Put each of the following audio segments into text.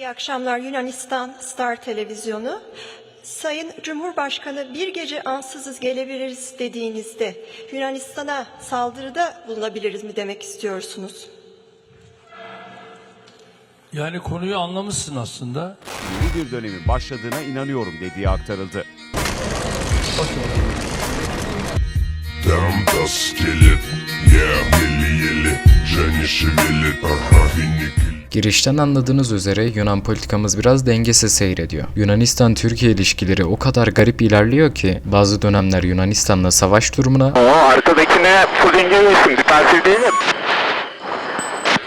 İyi akşamlar Yunanistan Star Televizyonu. Sayın Cumhurbaşkanı bir gece ansızız gelebiliriz dediğinizde Yunanistan'a saldırıda bulunabiliriz mi demek istiyorsunuz? Yani konuyu anlamışsın aslında. yeni bir dönemin başladığına inanıyorum dediği aktarıldı. Там то скелет, yeah, еле-еле, Женя шевелит, ага, финикель. Girişten anladığınız üzere Yunan politikamız biraz dengesiz seyrediyor. Yunanistan-Türkiye ilişkileri o kadar garip ilerliyor ki bazı dönemler Yunanistan'la savaş durumuna, Aa, arkadakine full engage'sin. Defansif değilim.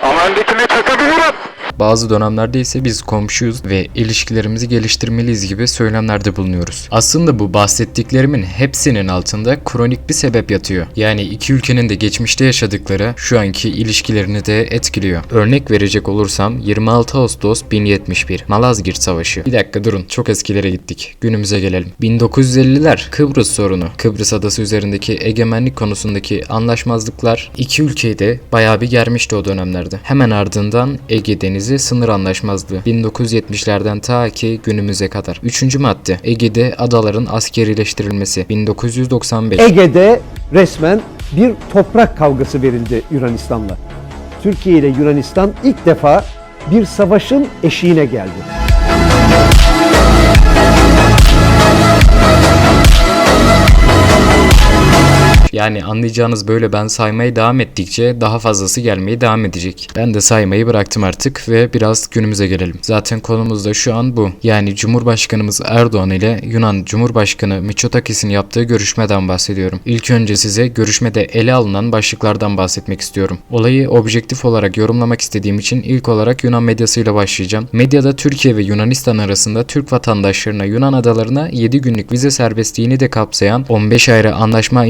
Ama öndekine çakabilirim. Bazı dönemlerde ise biz komşuyuz ve ilişkilerimizi geliştirmeliyiz gibi söylemlerde bulunuyoruz. Aslında bu bahsettiklerimin hepsinin altında kronik bir sebep yatıyor. Yani iki ülkenin de geçmişte yaşadıkları şu anki ilişkilerini de etkiliyor. Örnek verecek olursam 26 Ağustos 1071 Malazgirt Savaşı. Bir dakika durun çok eskilere gittik. Günümüze gelelim. 1950'ler Kıbrıs sorunu. Kıbrıs adası üzerindeki egemenlik konusundaki anlaşmazlıklar iki ülkeyi de bayağı bir germişti o dönemlerde. Hemen ardından Ege Denizi sınır anlaşmazlığı 1970'lerden ta ki günümüze kadar. Üçüncü madde Ege'de adaların askerileştirilmesi 1995. Ege'de resmen bir toprak kavgası verildi Yunanistan'la. Türkiye ile Yunanistan ilk defa bir savaşın eşiğine geldi. Yani anlayacağınız böyle ben saymaya devam ettikçe daha fazlası gelmeye devam edecek. Ben de saymayı bıraktım artık ve biraz günümüze gelelim. Zaten konumuz da şu an bu. Yani Cumhurbaşkanımız Erdoğan ile Yunan Cumhurbaşkanı Mitsotakis'in yaptığı görüşmeden bahsediyorum. İlk önce size görüşmede ele alınan başlıklardan bahsetmek istiyorum. Olayı objektif olarak yorumlamak istediğim için ilk olarak Yunan medyasıyla başlayacağım. Medyada Türkiye ve Yunanistan arasında Türk vatandaşlarına Yunan adalarına 7 günlük vize serbestliğini de kapsayan 15 ayrı anlaşma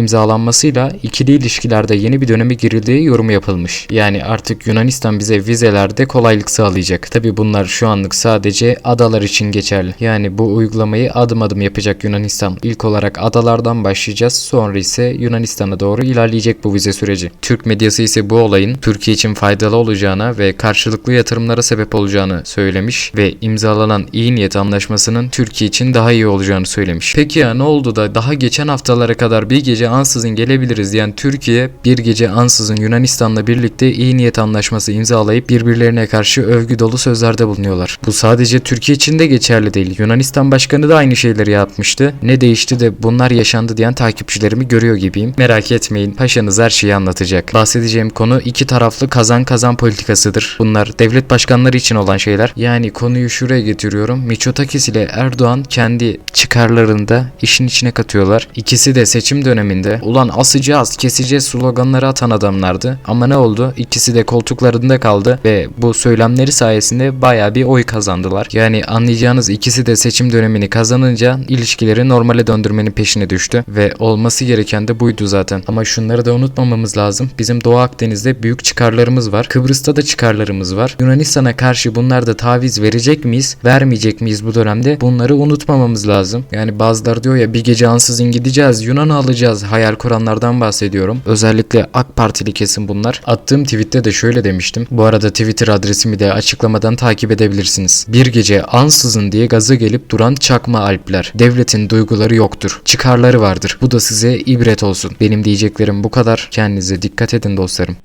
imzalanmasıyla ikili ilişkilerde yeni bir döneme girildiği yorumu yapılmış. Yani artık Yunanistan bize vizelerde kolaylık sağlayacak. Tabi bunlar şu anlık sadece adalar için geçerli. Yani bu uygulamayı adım adım yapacak Yunanistan. İlk olarak adalardan başlayacağız sonra ise Yunanistan'a doğru ilerleyecek bu vize süreci. Türk medyası ise bu olayın Türkiye için faydalı olacağına ve karşılıklı yatırımlara sebep olacağını söylemiş ve imzalanan iyi niyet anlaşmasının Türkiye için daha iyi olacağını söylemiş. Peki ya ne oldu da daha geçen haftalara kadar bir gece ansızın gelebiliriz diyen Türkiye bir gece ansızın Yunanistan'la birlikte iyi niyet anlaşması imzalayıp birbirlerine karşı övgü dolu sözlerde bulunuyorlar. Bu sadece Türkiye için de geçerli değil. Yunanistan Başkanı da aynı şeyleri yapmıştı. Ne değişti de bunlar yaşandı diyen takipçilerimi görüyor gibiyim. Merak etmeyin paşanız her şeyi anlatacak. Bahsedeceğim konu iki taraflı kazan kazan politikasıdır. Bunlar devlet başkanları için olan şeyler. Yani konuyu şuraya getiriyorum. Mitsotakis ile Erdoğan kendi çıkarlarında işin içine katıyorlar. İkisi de seçim döneminde ulan asacağız keseceğiz sloganları atan adamlardı. Ama ne oldu? İkisi de koltuklarında kaldı ve bu söylemleri sayesinde baya bir oy kazandılar. Yani anlayacağınız ikisi de seçim dönemini kazanınca ilişkileri normale döndürmenin peşine düştü ve olması gereken de buydu zaten. Ama şunları da unutmamamız lazım. Bizim Doğu Akdeniz'de büyük çıkarlarımız var. Kıbrıs'ta da çıkarlarımız var. Yunanistan'a karşı bunlarda taviz verecek miyiz? Vermeyecek miyiz bu dönemde? Bunları unutmamamız lazım. Yani bazıları diyor ya bir gece ansızın gideceğiz, Yunan'ı alacağız. Hayal kuranlardan bahsediyorum. Özellikle AK Partili kesim bunlar. Attığım tweette de şöyle demiştim. Bu arada Twitter adresimi de açıklamadan takip edebilirsiniz. Bir gece ansızın diye gazı gelip duran çakma alpler. Devletin duyguları yoktur. Çıkarları vardır. Bu da size ibret olsun. Benim diyeceklerim bu kadar. Kendinize dikkat edin dostlarım.